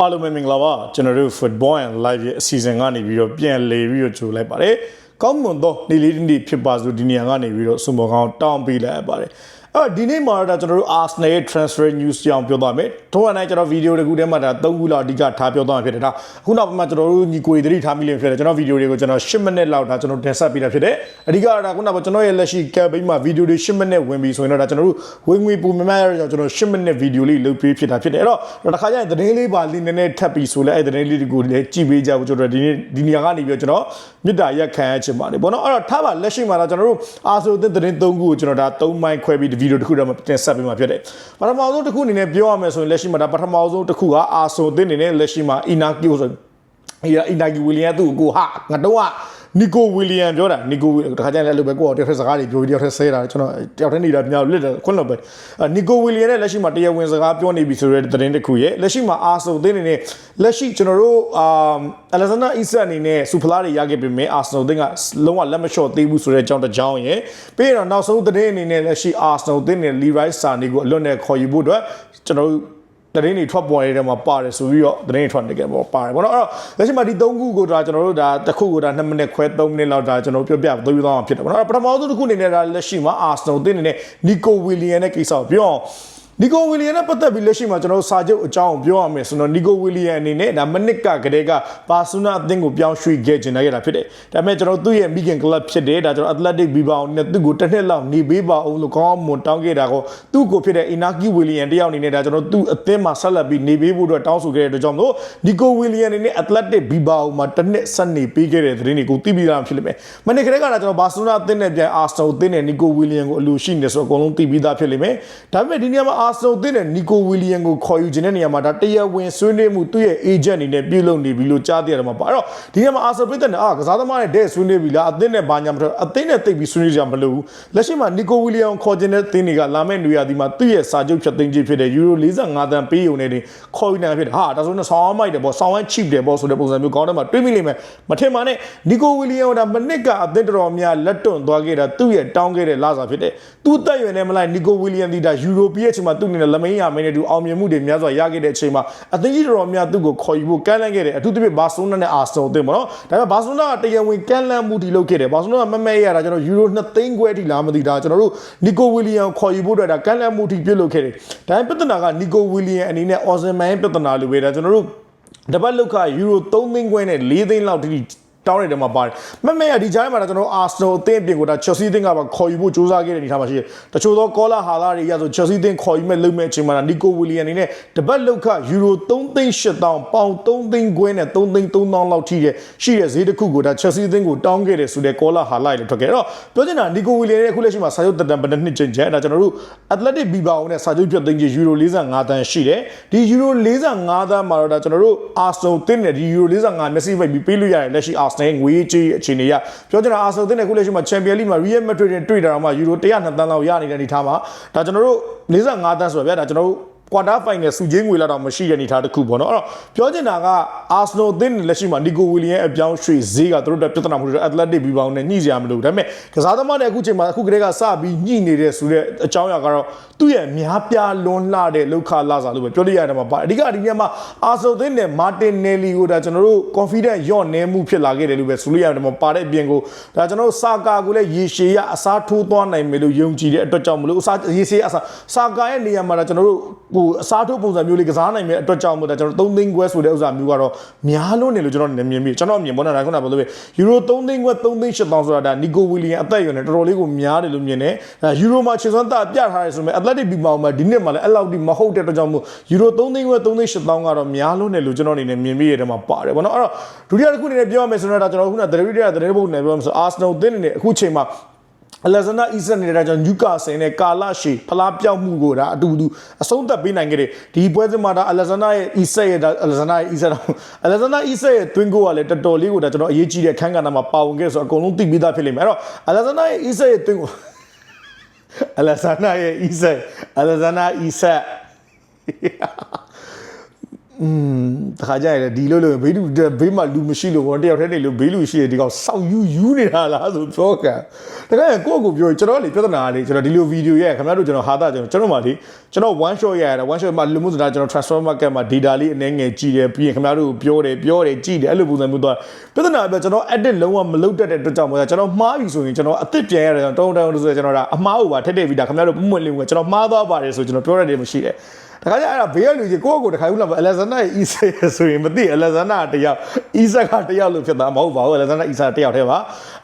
အားလုံးပဲမင်္ဂလာပါကျွန်တော်တို့ Football and Live ရဲ့အစီအစဉ်ကနေပြီးတော့ပြန်လည်ပြီးတော့ကြိုလိုက်ပါတယ်ကောင်းမွန်သောနေ့လေးတစ်နေ့ဖြစ်ပါစို့ဒီနေရာကနေပြီးတော့စုံမောကောင်းတောင်းပေးလိုက်ရပါတယ် အဲ့တော့ဒီနေ့မှာတော့ကျွန်တော်တို့ Arsenal ရဲ့ transfer news ကြောင်းပြောသွားမယ်။ထို့အနိုင်ကျွန်တော်ဗီဒီယိုတစ်ခုထဲမှာဒါ၃ခုလောက်အဓိကထားပြောသွားမှာဖြစ်တယ်။ဒါအခုနောက်ပိုင်းမှာကျွန်တော်တို့ညီကိုတွေသတိထားမိလို့ဖြစ်တယ်။ကျွန်တော်ဗီဒီယိုတွေကိုကျွန်တော်10မိနစ်လောက်ဒါကျွန်တော်တင်ဆက်ပေးတာဖြစ်တယ်။အဓိကတော့ဒါခုနောက်ပိုင်းကျွန်တော်ရဲ့လက်ရှိ campaign မှာဗီဒီယိုတွေ10မိနစ်ဝင်ပြီဆိုရင်တော့ဒါကျွန်တော်တို့ဝင်ငွေပုံမှန်ရတော့ကျွန်တော်10မိနစ်ဗီဒီယိုလေးလုပ်ပေးဖြစ်တာဖြစ်တယ်။အဲ့တော့တစ်ခါကျရင်သတင်းလေးပါလေးနည်းနည်းထပ်ပြီးဆိုလဲအဲ့သတင်းလေးတွေကိုလည်းကြည့်ပေးကြဖို့ကျွန်တော်ဒီနေ့ဒီနေရာကနေပြီးတော့ကျွန်တော်မြစ်တာရက်ခံရချင်ပါတယ်။ဘောနော်အဲ့တော့ထားပါလက်ရှိမှာတော့ကျွန်တော်တို့အာဆိုတဲ့သတင်း၃ခုကိုကျွန်တော်ဒါ၃မိုင်းခွဲပြီးဒီဗီဒီယိုတစ်ခုတည်းမှာတင်ဆက်ပေးမှာဖြစ်တယ်။ပထမဆုံးတစ်ခုအနေနဲ့ပြောရမယ်ဆိုရင်လက်ရှိမှာဒါပထမဆုံးတစ်ခုကအာဆိုတဲ့အနေနဲ့လက်ရှိမှာအီနာကီယိုဆိုအီအီနာကီဝီလီယံသူ့ကိုဟာငါတော့က နီကိုဝီလီယံပြောတာနီကိုတခါကျရင်လည်းလို့ပဲကိုယ်တယောက်ထက်စကားတွေပြောပြီးတယောက်ထက်ဆဲတာကျွန်တော်တယောက်ထက်နေတာများလစ်တယ်ခွန်းလို့ပဲနီကိုဝီလီယံနဲ့လက်ရှိမှာတရားဝင်စကားပြောနေပြီဆိုတဲ့သတင်းတစ်ခုရဲ့လက်ရှိမှာအာဆိုတဲ့အနေနဲ့လက်ရှိကျွန်တော်တို့အာအလက်ဇန်နာအီဆန်အနေနဲ့စူဖလာတွေရခဲ့ပေမဲ့အာဆနယ်တင်းကလုံးဝလက်မလျှော့သေးဘူးဆိုတဲ့အကြောင်းတစ်ကြောင်းရဲ့ပြီးတော့နောက်ဆုံးသတင်းအနေနဲ့လက်ရှိအာဆနယ်တင်းနဲ့လီရိုက်ဆာနီကိုအလွတ်နဲ့ခေါ်ယူဖို့အတွက်ကျွန်တော်တို့ တရင်တွေထွက်ပေါ်နေတဲ့မှာပါတယ်ဆိုပြီးတော့တရင်ထွက်နေကြပေါ့ပါတယ်ဘောနော်အဲ့တော့လက်ရှိမှာဒီ၃ခုကိုဒါကျွန်တော်တို့ဒါတစ်ခုကိုဒါ2မိနစ်ခွဲ3မိနစ်လောက်ဒါကျွန်တော်ပြောပြသွေးသွားအောင်ဖြစ်တယ်ဘောနော်အဲ့ပထမဆုံးတစ်ခုအနေနဲ့ဒါလက်ရှိမှာအာဆနယ်တင်းအနေနဲ့နီကိုဝီလီယံနဲ့ကိစ္စကိုပြောအောင် နီကိုဝီလီယံနဲ့ပတ်သက်ပြီးလက်ရှိမှာကျွန်တော်တို့စာချုပ်အကြောင်းကိုပြောရမယ်ဆိုတော့နီကိုဝီလီယံအနေနဲ့ဒါမနစ်ကကတည်းကဘာဆူနာအသင်းကိုပြောင်းရွှေ့ခဲ့ခြင်းနိုင်ရတာဖြစ်တယ်။ဒါပေမဲ့ကျွန်တော်တို့သူ့ရဲ့မိခင်ကလပ်ဖြစ်တယ်ဒါကျွန်တော် Athletic Bilbao နဲ့သူ့ကိုတစ်နှစ်လောက်နေပေးပါအောင်လို့ကောင်းမွန်တောင်းခဲ့တာကိုသူ့ကိုဖြစ်တဲ့ Inaki William တယောက်အနေနဲ့ဒါကျွန်တော်သူ့အသင်းမှာဆက်လက်ပြီးနေပေးဖို့အတွက်တောင်းဆိုခဲ့တဲ့အတွက်ကြောင့်မို့နီကိုဝီလီယံအနေနဲ့ Athletic Bilbao မှာတစ်နှစ်ဆက်နေပေးခဲ့တဲ့သတင်းတွေကိုသိပြီးသားဖြစ်လိမ့်မယ်။မနစ်ကတည်းကဒါကျွန်တော်ဘာဆူနာအသင်းနဲ့ပြန် Arsenal အသင်းနဲ့နီကိုဝီလီယံကိုအလိုရှိနေဆိုတော့အကုန်လုံးသိပြီးသားဖြစ်လိမ့်မယ်။ဒါပေမဲ့ဒီနေရာမှာ Arsenal အသင်းနဲ့နီကိုဝီလီယံကိုခေါ်ယူခြင်းတဲ့နေရာမှာဒါတရားဝင်ဆွေးနွေးမှုသူ့ရဲ့ agent အနေနဲ့ပြုလုပ်နေပြီလို့ကြားသိရတယ်မှာပါအဲ့တော့ဒီနေရာမှာ Arsenal ပြည်သက်နဲ့အာကစားသမားနဲ့တဲ့ဆွေးနွေးပြီလားအသင်းနဲ့ဘာညာမထအသင်းနဲ့တိတ်ပြီးဆွေးနွေးကြမလို့ဘူးလက်ရှိမှာနီကိုဝီလီယံခေါ်ခြင်းတဲ့သင်းတွေကလာမယ့်နေရာဒီမှာသူ့ရဲ့စာချုပ်ဖြတ်သိမ်းခြင်းဖြစ်တဲ့ယူရို45တန်ပေးုံနဲ့တင်ခေါ်ယူနိုင်ဖြစ်တယ်ဟာဒါဆိုရင်ဆောင်းမိုက်တယ်ပေါ့ဆောင်းဝမ်း cheap တယ်ပေါ့ဆိုတဲ့ပုံစံမျိုးကောင်းတယ်မှာတွေးမိလိမ့်မယ်မထင်ပါနဲ့နီကိုဝီလီယံဒါမနစ်ကအသင်းတော်များလက်တွန့်သွားခဲ့တာသူ့ရဲ့တောင်းခဲ့တဲ့လာစာဖြစ်တယ်သူ့တက်ရွယ်နဲ့မလိုက်နီကိုဝီလီယံဒီဒါယူရိုပီရဲ့အချိန်မှာသူ့အနေနဲ့လက်မင်းရမင်းနဲ့တူအောင်မြင်မှုတွေများစွာရခဲ့တဲ့အချိန်မှာအသင်းကြီးတော်များသူ့ကိုခေါ်ယူဖို့ကမ်းလှမ်းခဲ့တယ်အထူးသဖြင့်ဘာဆိုနာနဲ့အာဆနယ်အသင်းပေါ့နော်ဒါပေမဲ့ဘာဆိုနာကတရားဝင်ကမ်းလှမ်းမှုဒီလုပ်ခဲ့တယ်ဘာဆိုနာကမမဲရတာကျွန်တော်ယူရို2သိန်းခွဲထိလားမသိတာကျွန်တော်တို့နီကိုဝီလီယံခေါ်ယူဖို့အတွက်ဒါကမ်းလှမ်းမှုထိပြုတ်လုပ်ခဲ့တယ်ဒါပေမဲ့ပြဿနာကနီကိုဝီလီယံအနေနဲ့အော်စင်မန်ပြဿနာလိုပဲဒါကျွန်တော်တို့တပတ်လောက်ကယူရို3သိန်းခွဲနဲ့4သိန်းလောက်ထိ တောင်းနေတဲ့မှာပါတယ်မမဲရဒီကြားထဲမှာကျွန်တော်အာဆနယ်အသင်းအပြင်ကိုဒါ Chelsea အသင်းကပါခေါ်ယူဖို့ကြိုးစားခဲ့တဲ့အနေထားမှာရှိတယ်တချို့သောကောလာဟာလာတွေရဆို Chelsea အသင်းခေါ်ယူမဲ့လုပ်မဲ့အချိန်မှာနီကိုဝီလီယံအနေနဲ့တပတ်လောက်ခယူရို3သိန်း8000ပေါင်3သိန်းခွဲနဲ့3သိန်း3000လောက်ထိတဲ့ရှိတဲ့ဈေးတစ်ခုကိုဒါ Chelsea အသင်းကိုတောင်းခဲ့တယ်ဆိုတဲ့ကောလာဟာလာတွေထွက်ခဲ့တော့ပြောချင်တာနီကိုဝီလီယံရဲ့အခုလက်ရှိမှာစာချုပ်တက်တန်ဘယ်နှစ်ချိန်ကျန်အဲ့ဒါကျွန်တော်တို့ Athletic Bilbao နဲ့စာချုပ်ပြတ်သိမ်းကြီးယူရို45တန်းရှိတယ်ဒီယူရို45တန်းမှာတော့ဒါကျွန်တော်တို့ Arsenal တင်းနဲ့ဒီယူရို45မျက်စိပိတ်ပြီးပေးလို့ရတယ်လက်ရှိ Arsenal ငွေကြေးအခြေအနေရပြောချင်တာ Arsenal တင်းနဲ့အခုလက်ရှိမှာ Champions League မှာ Real Madrid နဲ့တွေ့တာတော့မှယူရို102တန်းလောက်ရနေတဲ့အနေထားမှာဒါကျွန်တော်တို့45တန်းဆိုတော့ဗျာဒါကျွန်တော်တို့ ကွာတာဖိုင်နယ်စုချင်းငွေလာတော့မရှိတဲ့အနေထားတစ်ခုပေါ့နော်အဲ့တော့ပြောချင်တာကအာဆနယ်အသင်းလက်ရှိမှာနီကိုဝီလီယံအပြောင်းရွှေ့ဈေးကသူတို့တက်ပြဿနာမှုတွေအက်တလက်တစ်ဘီဘောင်နဲ့ညှိစရာမလိုဘူးဒါပေမဲ့ကစားသမားတွေအခုချိန်မှာအခုကလေးကစပြီးညှိနေတဲ့ဆိုတဲ့အကြောင်းအရာကတော့သူ့ရဲ့များပြားလွန်လှတဲ့လောက်ခလာစားလို့ပဲပြောလို့ရတယ်မှာပါအဓိကဒီညမှာအာဆနယ်အသင်းနဲ့မာတင်နယ်လီကိုဒါကျွန်တော်တို့ confident ယော့နေမှုဖြစ်လာခဲ့တယ်လို့ပဲဆိုလို့ရတယ်မှာပါတဲ့အပြင်ကိုဒါကျွန်တော်တို့စာကာကိုလည်းရေရှည်ရအစားထိုးသွားနိုင်မယ်လို့ယုံကြည်တဲ့အတွက်ကြောင့်မလို့အစားရေရှည်အစားစာကာရဲ့နေရာမှာဒါကျွန်တော်တို့ဟိုအစားထိုးပုံစံမျိုးလေးကစားနိုင်မဲ့အတွက်ကြောင့်မို့ဒါကျွန်တော်3သိန်းခွဲဆိုတဲ့ဥစ္စာမျိုးကတော့များလို့နေလို့ကျွန်တော်မြင်မြင်ကျွန်တော်မြင်ပေါ်နေတာခုနကပြောလို့ယူရို3သိန်းခွဲ3သိန်း8000ဆိုတာဒါနီကိုဝီလီယံအသက်အရွယ်နဲ့တော်တော်လေးကိုများတယ်လို့မြင်တယ်ဒါယူရိုမှာခြေစွမ်းသားပြထားရဲဆိုပေမဲ့ Athletic Bilbao မှာဒီနှစ်မှာလည်းအဲ့လောက်ထိမဟုတ်တဲ့အတွက်ကြောင့်မို့ယူရို3သိန်းခွဲ3သိန်း8000ကတော့များလို့နေလို့ကျွန်တော်အနေနဲ့မြင်မိရတဲ့မှာပါတယ်ဗောနော်အဲ့တော့ဒုတိယတစ်ခုအနေနဲ့ပြောရမယ်ဆိုတော့ဒါကျွန်တော်ခုနဒရီရီယာဒရီဘုတ်နဲ့ပြောမှဆိုအာဆနယ်အသင်းအနေနဲ့အခုချိန်မှာ အလက်ဇန်နာအီဆန်နေတာကြောင့်ညူကာဆင်နဲ့ကာလာရှီဖလားပြောက်မှုကိုဒါအတူတူအဆုံးသတ်ပေးနိုင်ခဲ့တယ်ဒီပွဲစဉ်မှာဒါအလက်ဇန်နာရဲ့အီဆက်ရဲ့ဒါအလက်ဇန်နာရဲ့အီဆက်တော့အလက်ဇန်နာအီဆက်ရဲ့တွင်းကိုကလည်းတော်တော်လေးကိုဒါကျွန်တော်အရေးကြီးတဲ့ခန်းကဏ္ဍမှာပါဝင်ခဲ့ဆိုတော့အကုန်လုံးသိပြီးသားဖြစ်လိမ့်မယ်အဲ့တော့အလက်ဇန်နာရဲ့အီဆက်ရဲ့တွင်းကိုအလက်ဇန်နာရဲ့အီဆက်အလက်ဇန်နာအီဆက် อืมတခါကြရတယ်ဒီလိုလိုဘေးလူဘေးမှာလူမရှိလို့ဘောတယောက်တည်းနေလို့ဘေးလူရှိတယ်ဒီကောင်စောက်ယူယူနေတာလားဆိုပြောကန်တခါရကိုယ့်ကိုပြောကျွန်တော်လေပြဿနာလေကျွန်တော်ဒီလိုဗီဒီယိုရဲ့ခင်ဗျားတို့ကျွန်တော်ဟာတာကျွန်တော်ကျွန်တော်မှဒီကျွန်တော် one shot ရရတာ one shot မှာလူမှုစတာကျွန်တော် transfer market မှာ data လေးအနေငယ်ကြည့်တယ်ပြီးရင်ခင်ဗျားတို့ပြောတယ်ပြောတယ်ကြည့်တယ်အဲ့လိုပုံစံမျိုးသွားပြဿနာပဲကျွန်တော် edit လုံးဝမလုပ်တတ်တဲ့အတွက်ကြောင့်မို့ကျွန်တော်မှားပြီဆိုရင်ကျွန်တော်အစ်စ်ပြန်ရတယ်တောင်းတောင်းလို့ဆိုကျွန်တော်ဒါအမှားကိုပါထက်တဲ့ဗီဒါခင်ဗျားတို့ပုံမှန်လေးကကျွန်တော်မှားသွားပါတယ်ဆိုကျွန်တော်ပြောရတယ်မရှိတယ် တခါကျအဲ့ဒါဘေးကလူကြီးကိုယ့်ကိုယ်တခါဦးလာအလက်ဇန်နာအီဆာဆိုရင်မသိအလက်ဇန်နာတယောက်အီဆာကတယောက်လို့ဖြစ်တာမဟုတ်ပါဘူးအလက်ဇန်နာအီဆာတယောက်တည်းပါ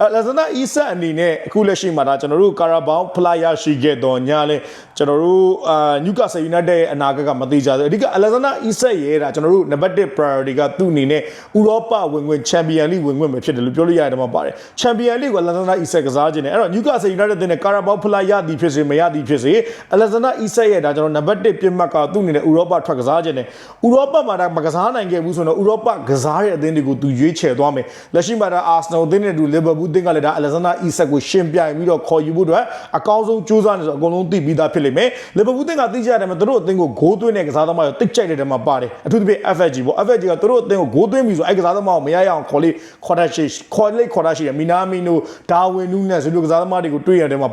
အလက်ဇန်နာအီဆာအနေနဲ့အခုလက်ရှိမှာဒါကျွန်တော်တို့ကာရာဘောင်ဖလာယာရှိခဲ့တော့ညာလဲကျွန်တော်တို့အာနျူကာဆယ်ယူနိုက်တက်ရဲ့အနာဂတ်ကမသိကြသေးအဓိကအလက်ဇန်နာအီဆာရဲ့ဒါကျွန်တော်တို့နံပါတ်1 priority ကသူ့အနေနဲ့ဥရောပဝင်ဝင်ချန်ပီယံလိဝင်ဝင်ပဲဖြစ်တယ်လို့ပြောလို့ရတယ်မှာပါတယ်ချန်ပီယံလိကိုအလက်ဇန်နာအီဆာကစားခြင်းနဲ့အဲ့တော့နျူကာဆယ်ယူနိုက်တက်တဲ့ကာရာဘောင်ဖလာယာသည်ဖြစ်စေမရသည်ဖြစ်စေအလက်ဇန်နာအီဆာရဲ့ဒါကျွန်တော်နံပါတ်1ပြစ်မှတ်ကသူ့အနေနဲ့ဥရောပထွက်ကစားခြင်းနဲ့ဥရောပမှာဒါမကစားနိုင်ခဲ့ဘူးဆိုတော့ဥရောပကစားတဲ့အသင်းတွေကိုသူရွေးချယ်သွားမယ်လက်ရှိမှာဒါအာဆနယ်အသင်းနဲ့တူလီဗာပူးအသင်းကလည်းဒါအလက်ဇန်နာအီဆက်ကိုရှင်ပြိုင်ပြီးတော့ခေါ်ယူဖို့အတွက်အကောင်းဆုံးကြိုးစားနေဆိုအကုန်လုံးသိပြီးသားဖြစ်လိမ့်မယ်လီဗာပူးအသင်းကသိကြတယ်မှာသူတို့အသင်းကိုဂိုးသွင်းတဲ့ကစားသမားတွေတိတ်ကြိုက်တဲ့တဲမှာပါတယ်အထူးသဖြင့် FFG ပေါ့ FFG ကသူတို့အသင်းကိုဂိုးသွင်းပြီးဆိုအဲ့ကစားသမားကိုမရရအောင်ခေါ်လေးခေါ်တတ်ရှိခေါ်လေးခေါ်တတ်ရှိတယ်မီနာမီနိုဒါဝင်နူးနဲ့ဆိုလိုကစားသမားတွေကိုတွေ့ရတယ်မှာ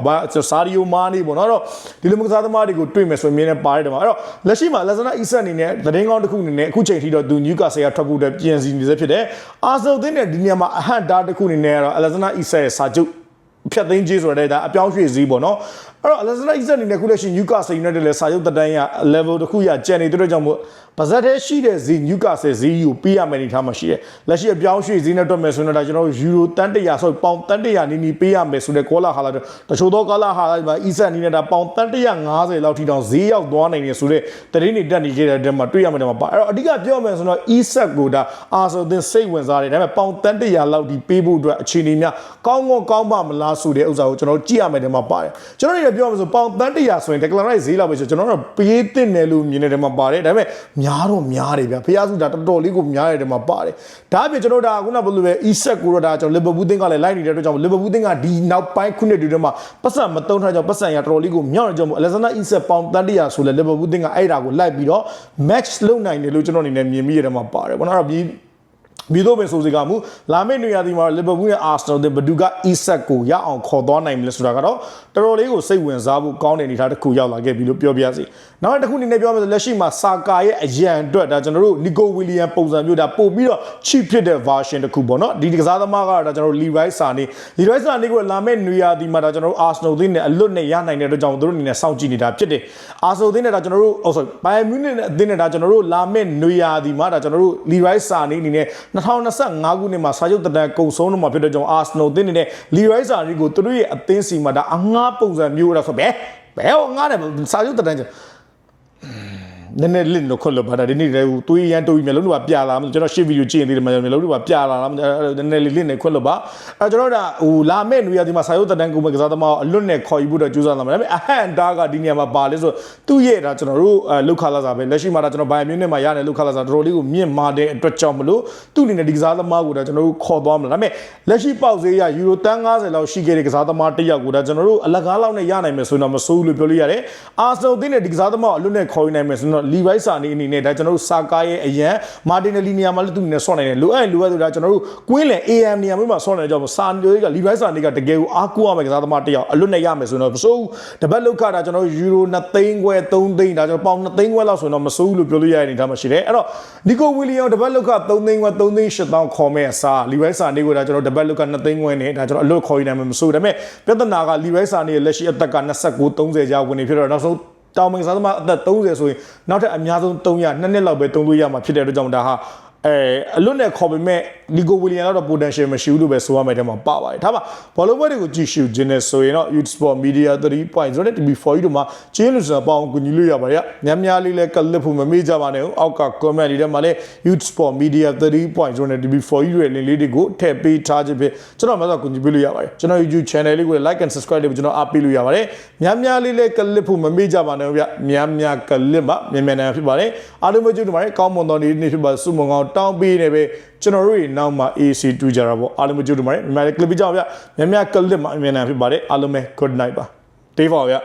စာရီယိုမာနီပေါ့နော်အဲ့တော့ဒီလိုကစားသမားတွေကိုတွေ့မယ်ဆိုရင်မြင်နေပါတယ်တယ်မှာအဲ့တော့လက်ရှိမှာလက်ဇနာအီဆက်အနေနဲ့သတင်းကောင်းတစ်ခုအနေနဲ့အခုချိန်ထိတော့သူနျူကာဆယ်ကထွက်ဖို့အတွက်ပြင်ဆင်နေစေဖြစ်တယ်အာဆယ်အသင်းနဲ့ဒီနေရာမှာအဟန့်တားတစ်ခုအနေနဲ့ကတော့အလက်ဇနာအီဆက်ရဲ့စာချုပ်ဖြတ်သိမ်းခြင်းဆိုတဲ့ဒါအပြောင်းရွှေ့စည်းပေါ့နော်အဲ့တော့အလက်ဇနာအီဆက်အနေနဲ့ခုလက်ရှိနျူကာဆယ်ယူနိုက်တက်လည်းစာချုပ်တတိုင်းရ level တစ်ခုရကျန်နေတဲ့အတွက်ကြောင့်မို့ပါဇက်ထဲရှိတဲ့ဇီနျူကာဆယ်ဇီကိုပေးရမယ်အနေထားမှာရှိတယ်လက်ရှိအပြောင်းရွှေ့ဇီနဲ့တွက်မယ်ဆိုရင်တော့ဒါကျွန်တော်တို့ယူရိုတန်100ဆိုပေါင်တန်100နီးနီးပေးရမယ်ဆိုတဲ့ကောလာဟာလာတချို့သောကောလာဟာလာမှာအီဆက်အနေနဲ့ဒါပေါင်တန်150လောက်ထိတောင်ဈေးရောက်သွားနိုင်နေဆိုတဲ့တရင်တွေတက်နေကြတဲ့တဲမှာတွေ့ရမယ်တဲ့မှာပါအဲ့တော့အဓိကပြောမယ်ဆိုတော့အီဆက်ကိုဒါအာဆိုသင်စိတ်ဝင်စားတယ်ဒါပေမဲ့ပေါင်တန်100လောက်ဒီပေးဖို့အတွက်အခြေအနေများကောင်းကောင်းကောင်းပါမလားဆိုတဲ့ဥစ္စာကိုကျွန်တော်ကြည့်ရမယ်တဲ့မှာပါတယ်ကျွန်တော်တို့ပြောမယ်ဆိုပေါင်တန်100ဆိုရင် declarate ဈေးလောက်ပဲဆိုကျွန်တော်တို့ပေးတင်တယ်လို့မြင်နေတယ်မှာပါတယ်ဒါပေမဲ့များတော့များတယ်ဗျဖျားစုဒါတော်တော်လေးကိုများတယ်တဲ့မှာပါတယ်ဒါအပြင်ကျွန်တော်ဒါခုနဘယ်လိုပဲ e-set ကိုတော့ဒါကျွန်တော် Liverpool သင်းကလည်းလိုက်နေတဲ့အတွက်ကြောင့် Liverpool သင်းကဒီနောက်ပိုင်းခုနှစ်တွေထဲမှာပတ်စံမတုံးထားကြောင့်ပတ်စံရတော်တော်လေးကိုမြောက်နေကြောင့် Alexander e-set ပေါင်တန်တရာဆိုလဲ Liverpool သင်းကအဲ့ဒါကိုလိုက်ပြီးတော့ match လုပ်နိုင်တယ်လို့ကျွန်တော်အနေနဲ့မြင်မိရတယ်မှာပါတယ်ဘောနော်အဲ့တော့ ဒီပြီးတော့ပဲဆိုစီကမူလာမယ့်နေရာဒီမှာလီဗာပူးနဲ့အာဆနယ်တဲ့ဘဒူကအီဆက်ကိုရအောင်ခေါ်သွားနိုင်မလဲဆိုတာကတော့တော်တော်လေးကိုစိတ်ဝင်စားဖို့ကောင်းတဲ့အနေအထားတစ်ခုရောက်လာခဲ့ပြီလို့ပြောပြရစီနောက်တစ်ခုအနေနဲ့ပြောမယ်ဆိုလက်ရှိမှာစာကာရဲ့အရန်အတွက်ဒါကျွန်တော်တို့နီကိုဝီလီယံပုံစံမျိုးဒါပို့ပြီးတော့ cheap ဖြစ်တဲ့ version တစ်ခုပေါ့နော်ဒီကစားသမားကတော့ဒါကျွန်တော်တို့ Leroy Sané Leroy Sané ကိုလာမယ့်နေရာဒီမှာဒါကျွန်တော်တို့ Arsenal သင်းနဲ့အလွတ်နဲ့ရနိုင်တဲ့အတွက်ကြောင့်သူတို့အနေနဲ့စောင့်ကြည့်နေတာဖြစ်တယ် Arsenal သင်းနဲ့ဒါကျွန်တော်တို့ oh sorry Bayern Munich နဲ့အသင်းနဲ့ဒါကျွန်တော်တို့လာမယ့်နေရာဒီမှာဒါကျွန်တော်တို့ Leroy Sané အနေနဲ့2025ခုနှစ်မှာစာချုပ်တတန်ကုံဆုံးတော့မှာဖြစ်တဲ့ကြောင့် Arsenal သင်းအနေနဲ့ Leroy Sané ကိုသူတို့ရဲ့အသင်းစီမှာဒါအငှားပုံစံမျိုးတော့ဆိုဘယ်ဘယ်ဟောငှားတယ်စာချုပ်တတန် နည်းနည်းလင့်လို့ခွတ်လို့ပါတာဒီနေ့လည်းသွေးရန်တိုးပြီးမျိုးလုံးတို့ကပြလာမှာကျွန်တော်ရှေ့ဗီဒီယိုကြည့်ရင်ဒီမှာမျိုးလုံးတို့ကပြလာလားနည်းနည်းလေးလင့်နေခွတ်လို့ပါအဲကျွန်တော်တို့ကဟိုလာမဲ့နွေရဒီမှာစာရုပ်တန်ကိုမကစားသမားအလွတ်နဲ့ခေါ်ယူဖို့တော့ကြိုးစားလာမှာဒါပေမဲ့အဟန်တာကဒီနေရာမှာပါလဲဆိုသူ့ရဲ့ဒါကျွန်တော်တို့အဲလောက်ခလာစားပဲလက်ရှိမှာဒါကျွန်တော်ဘိုင်မြူးနဲ့မှာရတဲ့လောက်ခလာစားတော်တော်လေးကိုမြင့်မာတဲ့အတွက်ကြောင့်မလို့သူ့အနေနဲ့ဒီကစားသမားကိုဒါကျွန်တော်တို့ခေါ်သွားမှာဒါပေမဲ့လက်ရှိပေါက်ဈေးရယူရိုတန်း90လောက်ရှိခဲ့တဲ့ကစားသမားတစ်ယောက်ကိုဒါကျွန်တော်တို့အလကားလောက်နဲ့ရနိုင်မယ်ဆိုတော့မဆိုးဘူးလို့ပြောလို့ရတယ်အာဆယ်အသင်းနဲ့ဒီကစားသမားအလွတ်နဲ့ခေါ်ယူနိုင်မယ်ဆိုတော့လီဗိုက်စာနေအနေနဲ့ဒါကျွန်တော်တို့စာကာရဲ့အရန်မာတင်နယ်လီနေရာမှာလည်းသူ့နဲ့ဆော့နိုင်တယ်လိုအပ်လိုအပ်ဆိုတာကျွန်တော်တို့ကွင်းလန် AM နေရာမျိုးမှာဆော့နိုင်တဲ့ကြောင့်စာနေကလီဗိုက်စာနေကတကယ်ကိုအားကိုးရမယ်ကစားသမားတစ်ယောက်အလွတ်နဲ့ရမယ်ဆိုတော့မဆိုးဘူးတပတ်လောက်ခတာကျွန်တော်တို့ယူရို2သိန်းခွဲ3သိန်းဒါကျွန်တော်ပေါင်2သိန်းခွဲလောက်ဆိုတော့မဆိုးဘူးလို့ပြောလို့ရတဲ့အနေထားမှာရှိတယ်အဲ့တော့နီကိုဝီလီယံတပတ်လောက်ခ3သိန်းခွဲ3သိန်း8တောင်းခေါ်မဲ့အစားလီဗိုက်စာနေကိုဒါကျွန်တော်တပတ်လောက်က2သိန်းခွဲနဲ့ဒါကျွန်တော်အလွတ်ခေါ်ယူနိုင်မှာမဆိုးဒါပေမဲ့ပြဿနာကလီဗိုက်စာနေရဲ့လက်ရှိအသက်က29 30ကြာဝင်နေဖြစ်တော့နောက်ဆုံး တောင်မင်စားသမားအသက်30ဆိုရင်နောက်ထပ်အများဆုံး300နှစ်နှစ်လောက်ပဲသုံးလို့ရမှာဖြစ်တဲ့အတွက်ကြောင့်ဒါဟာအဲအလွတ်နဲ့ခေါ်ပေမဲ့ လီဂိုဝီလီယံတော့ potential မရှိဘူးလို့ပဲဆိုရမယ်တဲ့မှာပါပါတယ်ဒါမှဘောလုံးပွဲတွေကိုကြည့်ရှုခြင်းနဲ့ဆိုရင်တော့ Youth Sport Media 3.0နဲ့ TV4 တို့မှာကျင်းလို့ဆိုတာပေါအောင်ကူညီလို့ရပါတယ်ညများလေးလည်းကလစ်ဖို့မမေ့ကြပါနဲ့အောက်က comment လေးထဲမှာလည်း Youth Sport Media 3.0နဲ့ TV4 တို့ရဲ့ link လေးတွေကိုထည့်ပေးထားခြင်းဖြင့်ကျွန်တော်မှတော့ကူညီပေးလို့ရပါတယ်ကျွန်တော် YouTube channel လေးကို like and subscribe လေးကိုကျွန်တော်အားပေးလို့ရပါတယ်ညများလေးလည်းကလစ်ဖို့မမေ့ကြပါနဲ့ဗျညများကလစ်မှာမြန်မြန်နိုင်ဖြစ်ပါတယ်အားလုံးပဲကြိုးတူပါတယ်ကောင်းမွန်သောနေ့နေ့ဖြစ်ပါစုမုံကောင်းတောင်းပေးနေပဲကျွန်တော်တို့ရဲ့နောက်မှာ AC တူကြတာပေါ့အားလုံးပဲကြိုးတူပါတယ်မြန်မာ clip ကြောက်ဗျမြန်မြန်ကလစ်မှာမြန်မြန်နိုင်ဖြစ်ပါတယ်အားလုံးပဲ good night ပါတေးပါဗျ